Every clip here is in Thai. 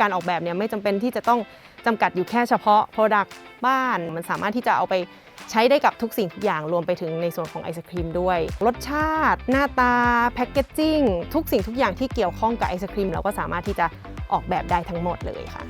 การออกแบบเนี่ยไม่จำเป็นที่จะต้องจำกัดอยู่แค่เฉพาะ Product บ้าน มันสามารถที่จะเอาไปใช้ได้กับทุกสิ่งทุกอย่างรวมไปถึงในส่วนของไอศครีมด้วย รสชาติ หน้าตา แพคเกจจิ้งทุกสิ่งทุกอย่างที่เกี่ยวข้องกับไอศครีมเราก็สามารถที่จะออกแบบได้ทั้งหมดเลยค่ะ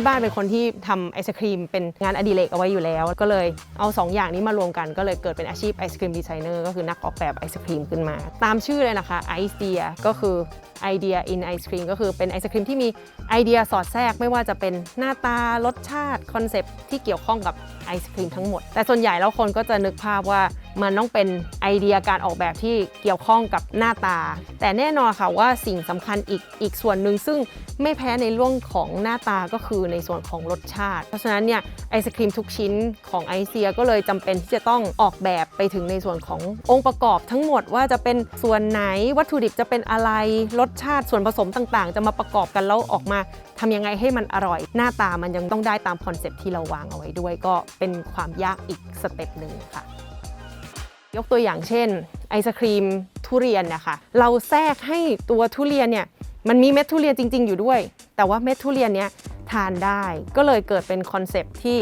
ที่บ้านเป็นคนที่ทำไอศครีมเป็นงานอดิเรกเอาไว้อยู่แล้ว ก็เลยเอา 2 อย่างนี้มารวมกันก็เลยเกิดเป็นอาชีพไอศครีมดีไซเนอร์ก็คือนักออกแบบไอศครีมขึ้นมา ตามชื่อเลยนะคะไอเดียก็คือไอเดียอินไอศครีมก็คือเป็นไอศครีมที่มีไอเดียสอดแทรกไม่ว่าจะเป็นหน้าตารสชาติคอนเซปที่เกี่ยวข้องกับไอศครีมทั้งหมด แต่ส่วนใหญ่แล้วคนก็จะนึกภาพว่ามันต้องเป็นไอเดียการออกแบบที่เกี่ยวข้องกับหน้าตา แต่แน่นอนค่ะว่าสิ่งสำคัญอีกอีกส่วนหนึ่งซึ่งไม่แพ้ในเรื่องของหน้าตาก็คือในส่วนของรสชาติ เพราะฉะนั้นเนี่ยไอศครีมทุกชิ้นของไอเซียก็เลยจำเป็นที่จะต้องออกแบบไปถึงในส่วนขององค์ประกอบทั้งหมดว่าจะเป็นส่วนไหนวัตถุดิบจะเป็นอะไรรสชาติส่วนผสมต่างๆ จะมาประกอบกันแล้วออกมาทำยังไงให้มันอร่อย หน้าตามันยังต้องได้ตามคอนเซปต์ที่เราวางเอาไว้ด้วย ก็เป็นความยากอีกสเต็ปหนึ่งค่ะ ยกตัวอย่างเช่น ไอศครีมทุเรียนนะคะ เราแทรกให้ตัวทุเรียนเนี่ยมันมีเม็ดทุเรียนจริง ๆ อยู่ด้วย แต่ว่าเม็ดทุเรียนเนี้ยทานได้ก็เลยเกิดเป็นคอนเซปที่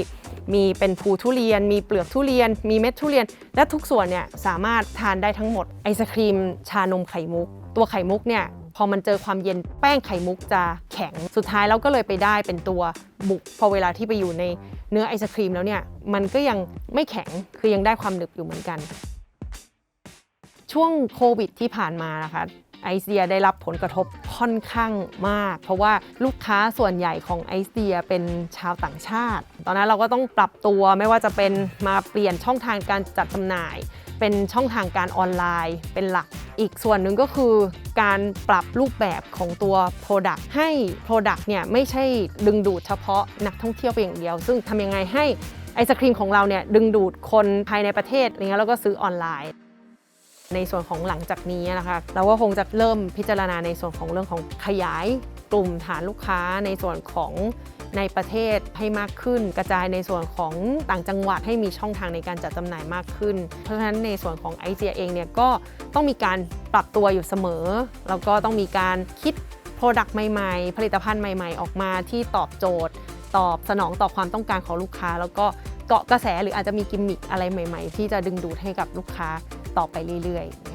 มีเป็นภูทุเรียน มีเปลือกทุเรียน มีเม็ดทุเรียน และทุกส่วนเนี่ยสามารถทานได้ทั้งหมดไอศครีมชานมไข่มุก ตัวไข่มุกเนี่ยพอมันเจอความเย็นแป้งไข่มุกจะแข็งสุดท้ายเราก็เลยไปได้เป็นตัวบุกพอเวลาที่ไปอยู่ในเนื้อไอศครีมแล้วเนี่ยมันก็ยังไม่แข็งคือยังได้ความหนึบอยู่เหมือนกัน ช่วงโควิดที่ผ่านมานะคะไอเซียได้รับผลกระทบค่อนข้างมาก เพราะว่าลูกค้าส่วนใหญ่ของไอเซียเป็นชาวต่างชาติ ตอนนั้นเราก็ต้องปรับตัวไม่ว่าจะเป็นมาเปลี่ยนช่องทางการจัดจำหน่าย เป็นช่องทางการออนไลน์เป็นหลัก อีกส่วนหนึ่งก็คือการปรับรูปแบบของตัว Product ให้ Product เนี่ยไม่ใช่ดึงดูดเฉพาะนักท่องเที่ยวเพียงอย่างเดียว ซึ่งทำยังไงให้ไอศครีมของเราเนี่ยดึงดูดคนภายในประเทศอะไรเงี้ยแล้วก็ซื้อออนไลน์ ในส่วนของหลังจากนี้นะคะเราก็คงจะเริ่มพิจารณาในส่วนของเรื่องของขยายกลุ่มฐานลูกค้าในส่วนของในประเทศให้มากขึ้น กระจายในส่วนของต่างจังหวัดให้มีช่องทางในการจัดจำหน่ายมากขึ้น เพราะฉะนั้นในส่วนของไอเจียเองเนี่ยก็ต้องมีการปรับตัวอยู่เสมอ แล้วก็ต้องมีการคิด Product ใหม่ๆ ผลิตภัณฑ์ใหม่ๆ ออกมาที่ตอบโจทย์ ตอบสนองต่อความต้องการของลูกค้า แล้วก็เกาะกระแสหรืออาจจะมีกิมมิคอะไรใหม่ ๆ ที่จะดึงดูดให้กับลูกค้า ต่อไปเรื่อยๆ